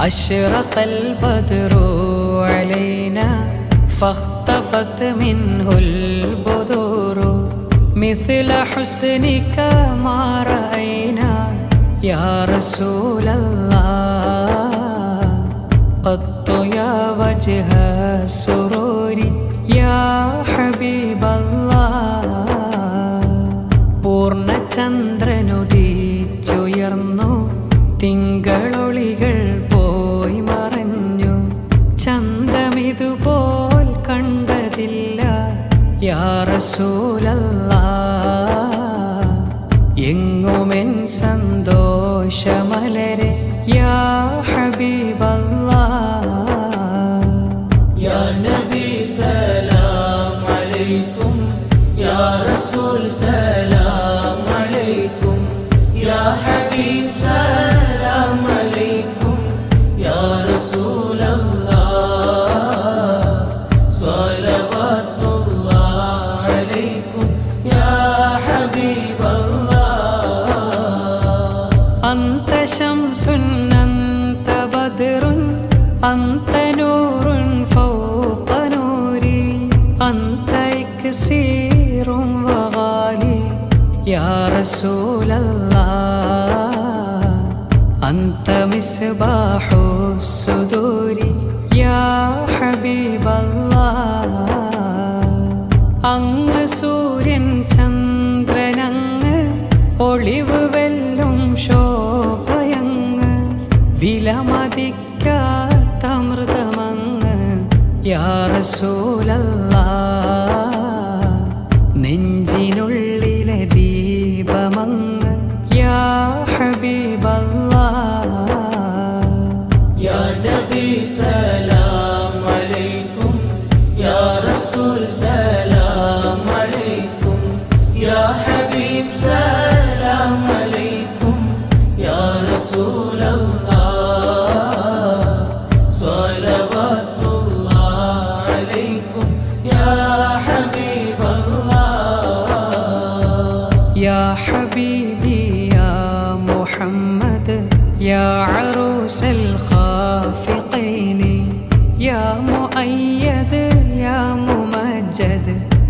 أشرق البدر علينا فاختفت منه البذور. مثل حسنك ما رأينا يا رسول الله. قط يا وجه السرور يا حبيب الله. سلام عليكم. يا حبيب سلام عليكم. يا رسول الله صلوات الله عليكم. يا حبيب الله. رسول الله أنت مصباح الصدور يا حبيب الله അങ്ങ് സൂര്യൻ ചന്ദ്രനങ്ങ് ഒളിവ് വെല്ലും ശോഭയങ്ങ് വിലമതിക്കാത്ത മൃതമങ്ങ് യാറസൂലല്ലാ നെഞ്ചിനുള്ളിലെ ദീപമങ്ങ് യാ ഹബീബല്ലാ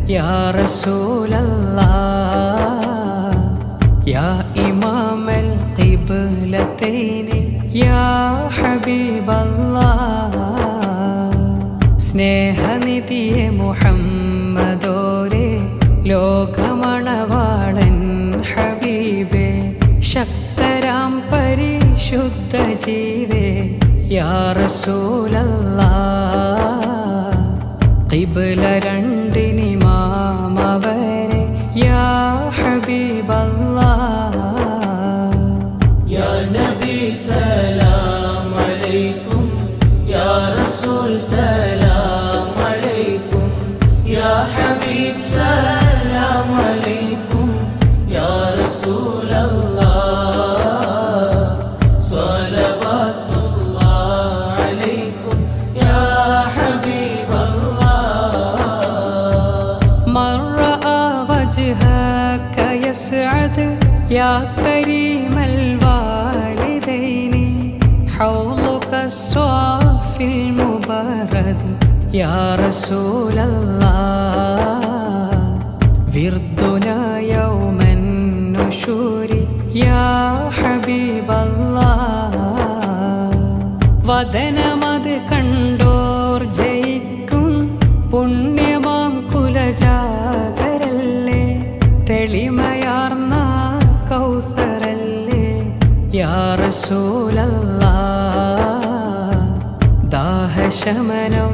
يا رسول الله يا إمام القبلتين يا حبيب الله സ്നേഹനിധിയെ മുഹമ്മദോരെ ലോകമണവാളൻ ഹബീബേ ശക്തരാം പരിശുദ്ധ ജീവേ യാ റസൂലല്ലാ ഖിബ്ല രണ്ടിനിമാമവരെ യാ ഹബീബല്ലാ يا رسول الله وردنا يوم النشور يا حبيب الله വദനമത് കണ്ടോർ ജയിക്കും പുണ്യമാം കുലജാതരല്ലേ തെളിമയാർന്ന കൗസറല്ലേ യാ റസൂലല്ലാ ദാഹശമനം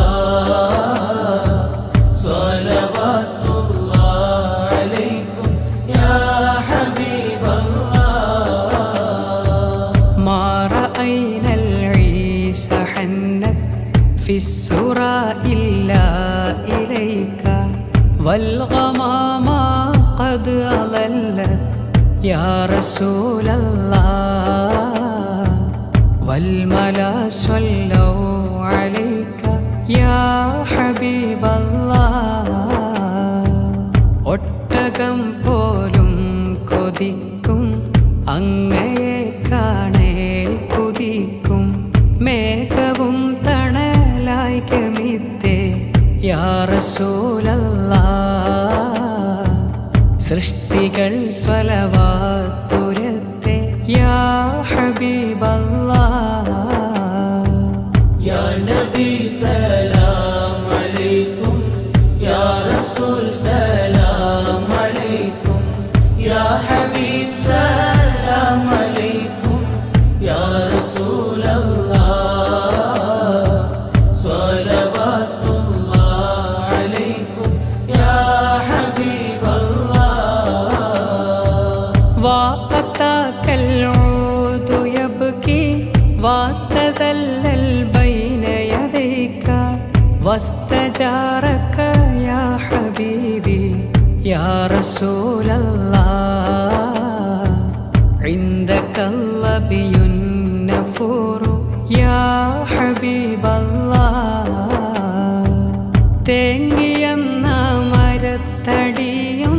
والملا صلوا عليك يا حبيب الله ഒട്ടകം പോലും കൊതിക്കും അങ്ങയെ കാണേൽ കുതിക്കും മേഘവും തണലായി ഗമിത്തേ യാ റസൂലല്ലാ സൃഷ്ടികൾ സ്വലവാത്തുരത്തെ യാ ഹബീബല്ലാ. واستجارك يا حبيبي يا رسول الله عندك اللبي النفور يا حبيب الله തേങ്ങിയെന്ന മരത്തടിയും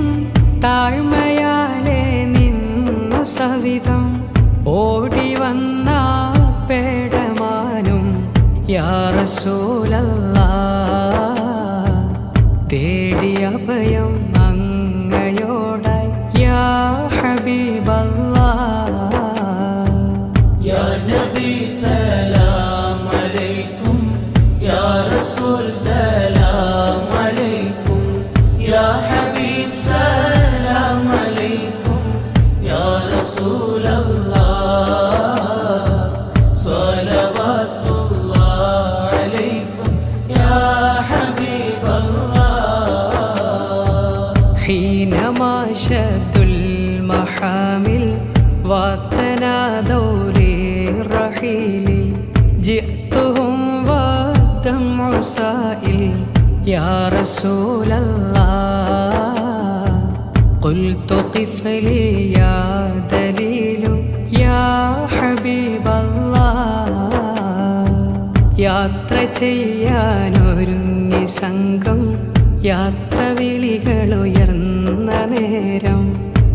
താഴ്മയാലെ നിന്നു സവിധം ഓടി വന്ന പേടമാനും യാറസൂലല്ലാ തേടി للرحيل جئتهم والدمع سائل يا رسول الله قلت قف لي يا دليل يا حبيب الله യാത്ര ചെയ്യാനൊരുങ്ങി സംഘം യാത്ര വിളികളുയർന്ന നേരം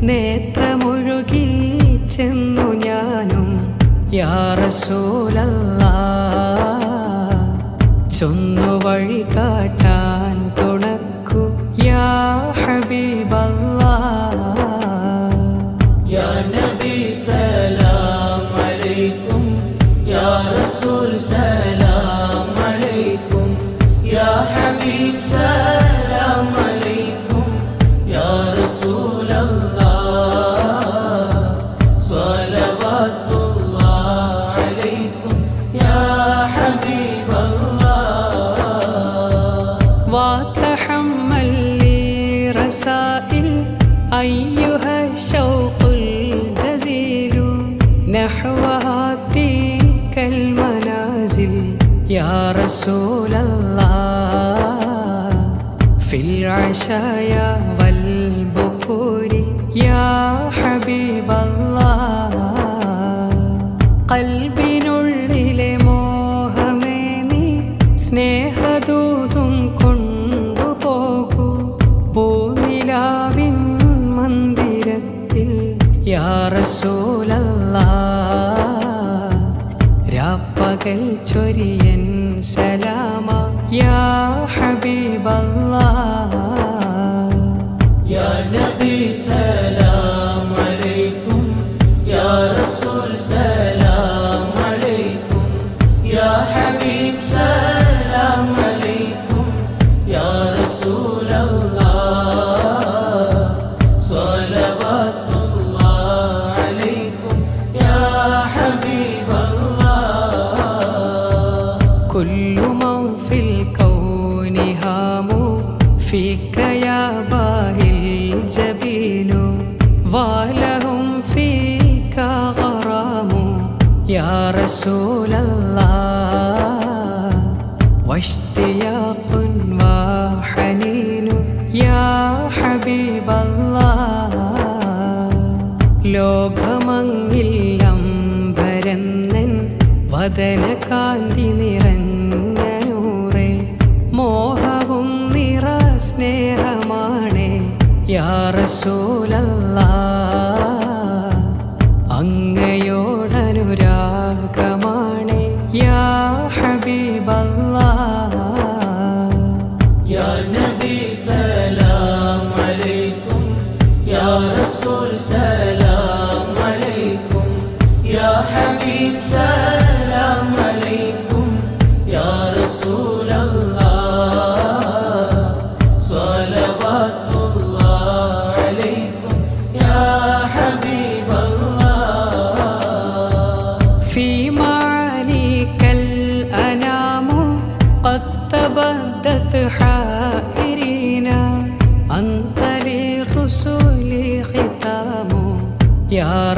നേത്രമൊഴുകി ചെന്നു ഞാനും യാറസൂലല്ല ചൊന്നു വഴി കാട്ടാൻ തുണക്കു. യാ ഹബീബല്ല യാ നബി സലാം അലൈക്കും യാ റസൂൽ സലാം അലൈക്കും യാ ഹബീബ് സലാം അലൈക്കും യാ റസൂൽ أيها الشوق الجزيل نحو هديك المنازل. يا رسول الله في العشايا والبكور. يا حبيب الله قلبي രാപ്പകൽ ചൊരിയൻ സലാമ. യാ ഹബീബല്ലാ في الكون هام فيك يا باهي الجبين ولهم فيك غرام يا رسول الله واشتياق وحنين يا حبيب الله ലോകമങ്ങില്ലംബരന്നൻ വദന കാന്തി നിറഞ്ഞ യാ റസൂലല്ലാ അങ്ങയോടനുരാഗമാണേ യാ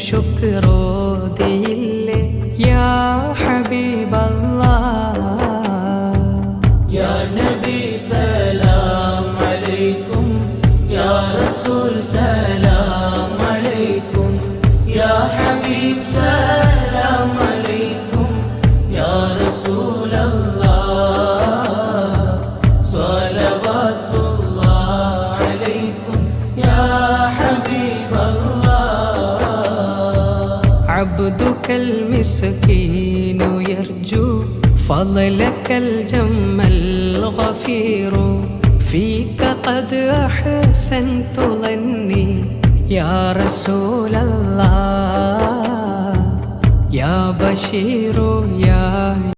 شكر دي يا حبيب الله. يا نبي سلام عليكم. يا رسول سلام عليكم. يا حبيب سلام عليكم. يا رسول الله. صلوات الله عليكم. يا حبيب الله. عبدك المسكين يرجو فضلك الجم الغفير. فيك قد أحسنت ظني يا رسول الله يا بشير يا